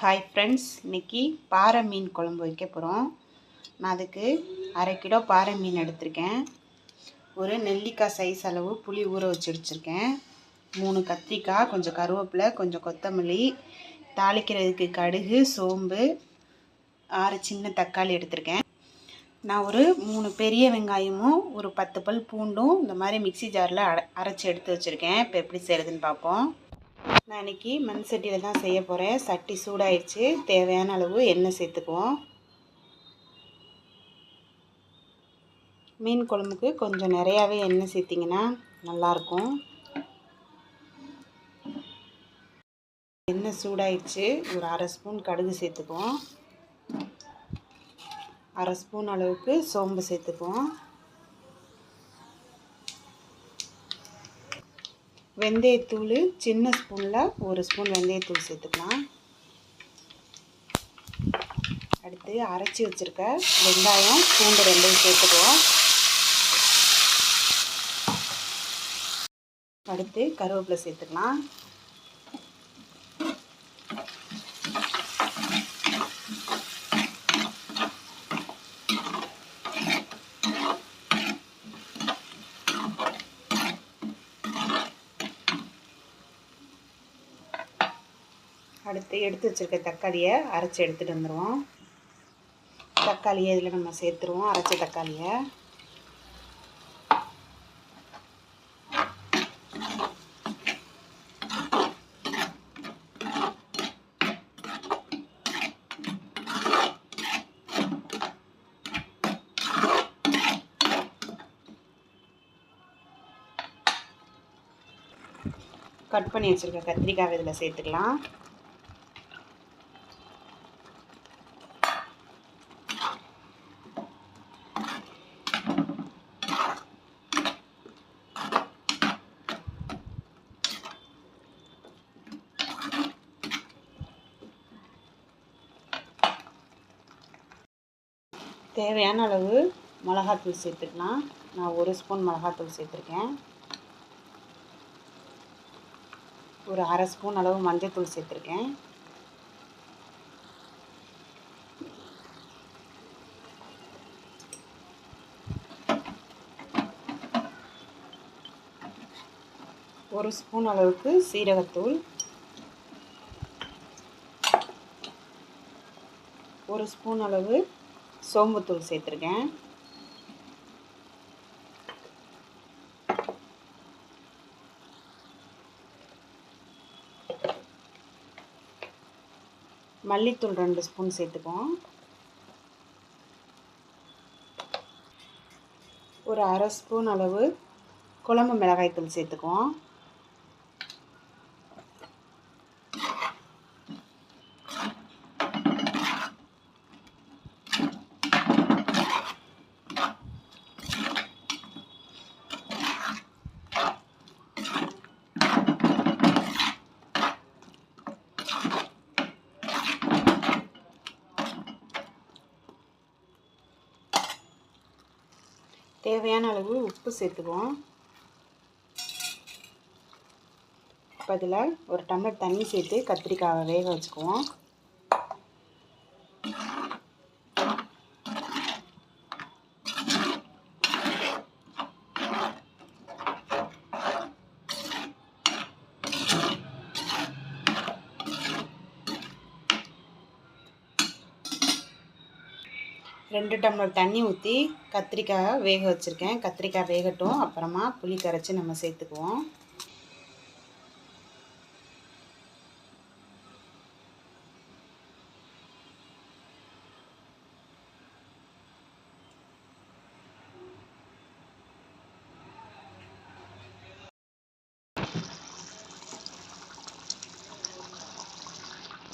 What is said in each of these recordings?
Hi friends இன்றைக்கி பாறை மீன் குழம்பு வைக்க போகிறோம் நான் அதுக்கு அரை கிலோ பாறை மீன் எடுத்திருக்கேன். ஒரு நெல்லிக்காய் சைஸ் அளவு புளி ஊற வச்சு வச்சுருக்கேன் மூணு கத்திரிக்காய் கொஞ்சம் கருவேப்பிலை கொஞ்சம் கொத்தமல்லி தாளிக்கிறதுக்கு கடுகு சோம்பு ஆறு சின்ன தக்காளி எடுத்திருக்கேன். நான் ஒரு மூணு பெரிய வெங்காயமும் ஒரு பத்து பல் பூண்டும் இந்த மாதிரி மிக்ஸி ஜாரில் அரை அரைச்சி எடுத்து வச்சுருக்கேன். இப்போ எப்படி செய்கிறதுன்னு பார்ப்போம். நான் இன்றைக்கி மண் சட்டியில் தான் செய்ய போகிறேன் சட்டி சூடாயிடுச்சு தேவையான அளவு எண்ணெய் சேர்த்துக்குவோம். மீன் குழம்புக்கு கொஞ்சம் நிறையாவே எண்ணெய் சேர்த்திங்கன்னா நல்லாயிருக்கும். எண்ணெய் சூடாயிடுச்சு ஒரு அரை ஸ்பூன் கடுகு சேர்த்துக்குவோம். அரை ஸ்பூன் அளவுக்கு சோம்பு சேர்த்துக்குவோம். வெந்தயத்தூள் சின்ன ஸ்பூனில் ஒரு ஸ்பூன் வெந்தயத்தூள் சேர்த்துக்கலாம். அடுத்து அரைச்சி வச்சுருக்க வெங்காயம் பூண்டு ரெண்டையும் சேர்த்துக்குவோம். அடுத்து கருவேப்பிலை சேர்த்துக்கலாம். அடுத்து எடுத்து வச்சுருக்க தக்காளியை அரைச்சி எடுத்துகிட்டு வந்துடுவோம் தக்காளியை இதில் நம்ம சேர்த்துருவோம் அரைச்ச தக்காளியை. கட் பண்ணி வச்சுருக்க கத்திரிக்காய் இதில் சேர்த்துக்கலாம். தேவையான அளவு மிளகாத்தூள் சேர்த்துக்கலாம். நான் ஒரு ஸ்பூன் மிளகாத்தூள் சேர்த்துருக்கேன். ஒரு அரை ஸ்பூன் அளவு மஞ்சத்தூள் சேர்த்துருக்கேன். ஒரு ஸ்பூன் அளவுக்கு சீரகத்தூள். ஒரு ஸ்பூன் அளவு சோம்புத்தூள் சேர்த்துருக்கேன். மல்லித்தூள் ரெண்டு ஸ்பூன் சேர்த்துக்குவோம். ஒரு அரை ஸ்பூன் அளவு குழம்பு மிளகாய்த்தூள் சேர்த்துக்குவோம். தேவையான அளவு உப்பு சேர்த்துக்குவோம். இப்போ அதில் ஒரு டம்ளர் தண்ணி சேர்த்து கத்திரிக்காவை வேக வச்சுக்குவோம். ரெண்டு டம்ளர் தண்ணி ஊற்றி கத்திரிக்காய் வேக வச்சுருக்கேன். கத்திரிக்காய் வேகட்டும். அப்புறமா புளி கரைச்சி நம்ம சேர்த்துக்குவோம்.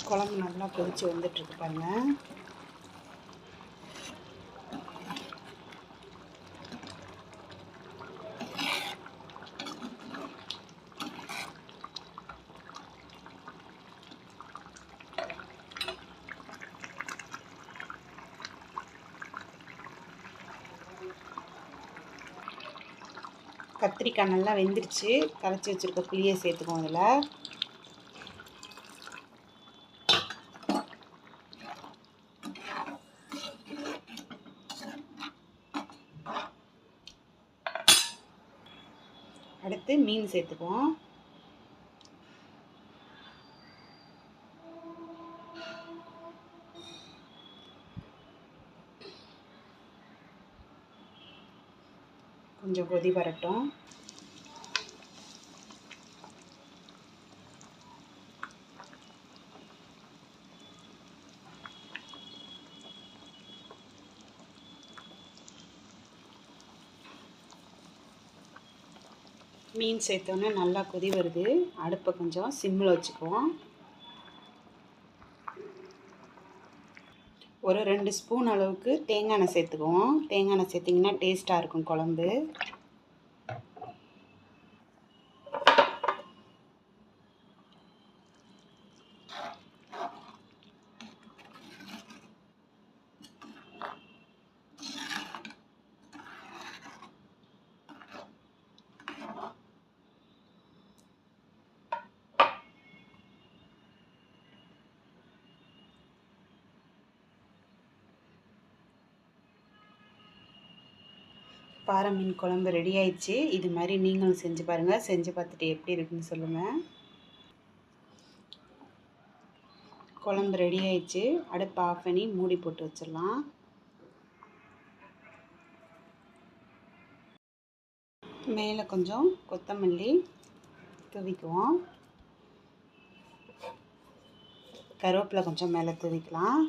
குழம்பு நல்லா கொதித்து வந்துட்டுருக்கு பாருங்கள் கத்திரிக்காய் நல்லா வெந்துருச்சு. கரைச்சி வச்சுருக்க புளியை சேர்த்துக்கோம் அதில் அடுத்து மீன் சேர்த்துக்குவோம். கொஞ்சம் கொதி வரட்டும். மீன் சேர்த்தோன்னே நல்லா கொதி வருது. அடுப்பை கொஞ்சம் சிம்மில் வச்சுக்குவோம். ஒரு ரெண்டு ஸ்பூன் அளவுக்கு தேங்காய் எண்ணெய் சேர்த்துக்குவோம். தேங்காய் எண்ணெய் சேர்த்திங்கன்னா டேஸ்ட்டாக இருக்கும் குழம்பு. பாறை மீன் குழம்பு ரெடி ஆயிடுச்சு. இது மாதிரி நீங்களும் செஞ்சு பாருங்கள் செஞ்சு பார்த்துட்டு எப்படி இருக்குன்னு சொல்லுங்கள் குழம்பு ரெடி ஆயிடுச்சு. அடுப்பு ஆஃப் பண்ணி மூடி போட்டு வச்சிடலாம். மேலே கொஞ்சம் கொத்தமல்லி தூவிக்குவோம். கருவேப்பிலை கொஞ்சம் மேலே தூவிக்கலாம்.